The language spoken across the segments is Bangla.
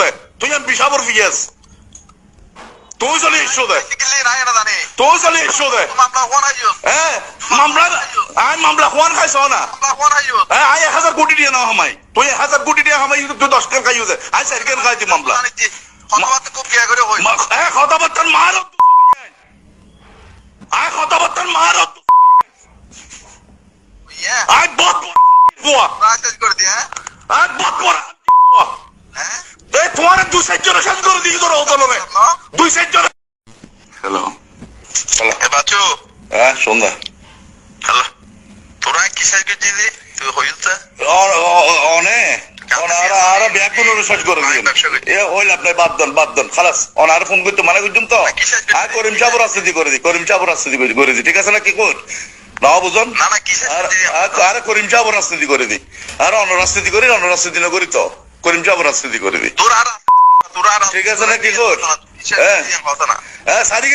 দে। তুই আমি বিশাবর ফিয়েস তুই চলে এসো দে। Sikili na yana dani. তুই চলে এসো দে। Mamla hona yus. হ্যাঁ মামলা আই মামলা খোয়ান খাইছ না. হ্যাঁ আই এক হাজার কোটি দিয়ে নাও হামাই তুই এক হাজার কোটি দিয়ে হামাই তুই দশ কেন খাইও দে। আই চার কেন খাইছি মামলা? Dani ti. Hotawat ko kiya করে হই। মা- এ কথাবার্তার মারো আয় কথাবার্তার মারো Yeah. আয় বদ বুয়া Process করে দি হ্যাঁ? আয় বদ করা হ্যাঁ? এই তোমার দুই সাইড জন শেষ করে দিই No? দুই সাইড হ্যালো হ্যালো এ বাচু। হ্যাঁ সন্ধ্যা হ্যালো। তোরা কি সাইজ করছিস তুই হইলছে? অনে মানে ঠিক আছে না কি কর না বুঝুন না না আর করিম সাহেব রাস্তা করে দি আর অন্য রাস্তা করি অন্য দিনে করি তো করিম সাহেব রাস্তা করে দি তোর তোর আর ঠিক আছে না। কি কর? হ্যাঁ। কথা হ্যাঁ সারি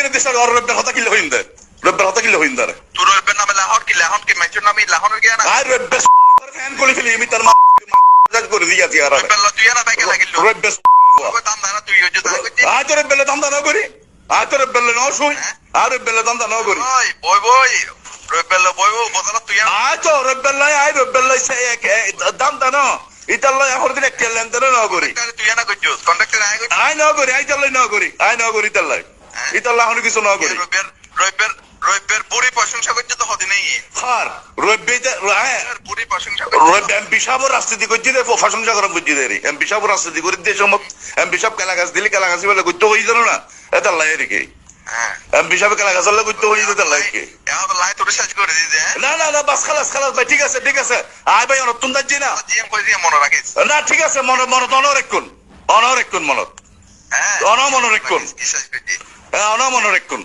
আর রব্বের কিলে হইন দে। রব্বের হতা কিলে হইন দে তোর নামে লাহন কি? লাহন কি? মেঞ্চুর নামে লাহন গিয়া না? আর রব্বে ফ্যান করে ফেলি আমি তার মা করে দিয়াছি আর ওই তুই না বাইকে লাগিল। রব্বে দাম দানা তুই আজ তোর বেলে দান্দা না করি। আজ তোর বেলে না শুই আর বেলে দান্দা না করি। ওই বই বই। বেলা বই বই বদলা তুই আজ তো রব্বেল আই রব্বেল সে এক দান্দা না ইতাল এখন দিন একটা লেনদেন না করি। তুই না করছিস কন্ডাক্টর আয় করছিস আই না করি আই তাল্লাই না করি আই না করি তাল্লাই ইতাল্লা এখন কিছু না করি। রবিবার রবিবার রবিবার বুড়ি প্রশংসা করছে তো হদি হার রব্বে বুড়ি প্রশংসা করছে এমপি সাহেব রাজনীতি করছি রে প্রশংসা করা বুঝছি রে এমপি সাহেব রাজনীতি করে দিয়ে সময় এমপি সাহেব কেলা গাছ দিলে বলে করতে হয়ে জানো না। এটা লাই রেখে এমপি সাহেব কেলা গাছ করতে হয়ে যেতে দিয়েছে হ্যাঁ? না না না বাস খালাস খালাস ভাই ঠিক আছে ঠিক আছে। আয় ভাই অনতুন না? না ঠিক আছে মন মনত অনর এক্ষুন। অনর এক্ষুন মনত হ্যাঁ। অন মনে হ্যাঁ এক্ষুন।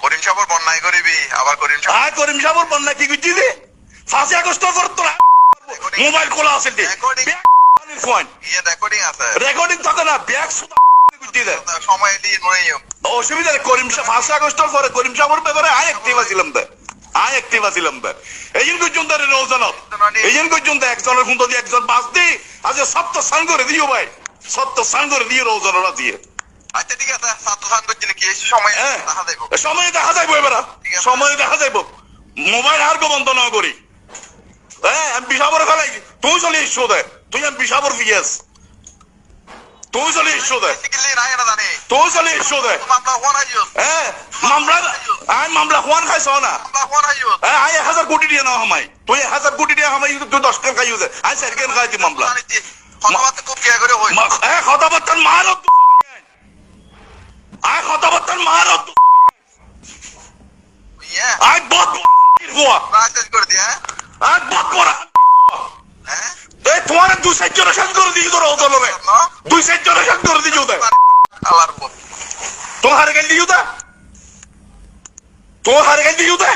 করিম সাবর বন্যায় করিবি আবার করিম সাবর করিম সাহেবর বন্যা কি করছি রে ফাঁসি আগস্ট করতো না মোবাইল খোলা আছে ফোন ইয়ে রেকর্ডিং আছে। রেকর্ডিং থাকে না ব্যাগ সময় দিয়ে নড়ে অসুবিধা নেই করিম সাহেব ফার্স্ট আগস্টের পরে করিম সাহেবের ব্যাপারে আয় অ্যাক্টিভ আছিলাম দে আয় অ্যাক্টিভ আছিলাম দে এই দিন পর্যন্ত রোজানত এই দিন পর্যন্ত একজনের ফোন দিয়ে একজন বাস দি আজ সপ্ত সান করে দিও ভাই সপ্ত সান করে দিও রোজানরা দিয়ে আচ্ছা ঠিক আছে ছাত্র করছি নাকি সময় হ্যাঁ দেখা দেবো সময় দেখা যাইবো এবার সময় দেখা যাইবো। মোবাইল আর বন্ধ না করি। হ্যাঁ আমি বিশাবর ফেলাই তুই চলে এসো দে তুই আমি বিশাবর ফিয়েস তুই চলে চলে এসো দে মামলা আই মামলা খোয়ান খাইছ না হ্যাঁ আই এক হাজার কোটি দিয়ে নাও হামাই তুই এক হাজার কোটি দিয়ে হামাই তুই দশ কেন খাইও দে আই চার কেন খাইছি মামলা কথাবার্তার মারো আয় কথাবার্তার মারো ইয়া আয় বদ হ্যাঁ আয় বদ করা দুই সাইড জন শেষ করে দিই তোর না দুই সাইড জন শেষ করে দিই ওদের। তোমার হারে গেল দিও দে তোমার হারে গেল দিও দে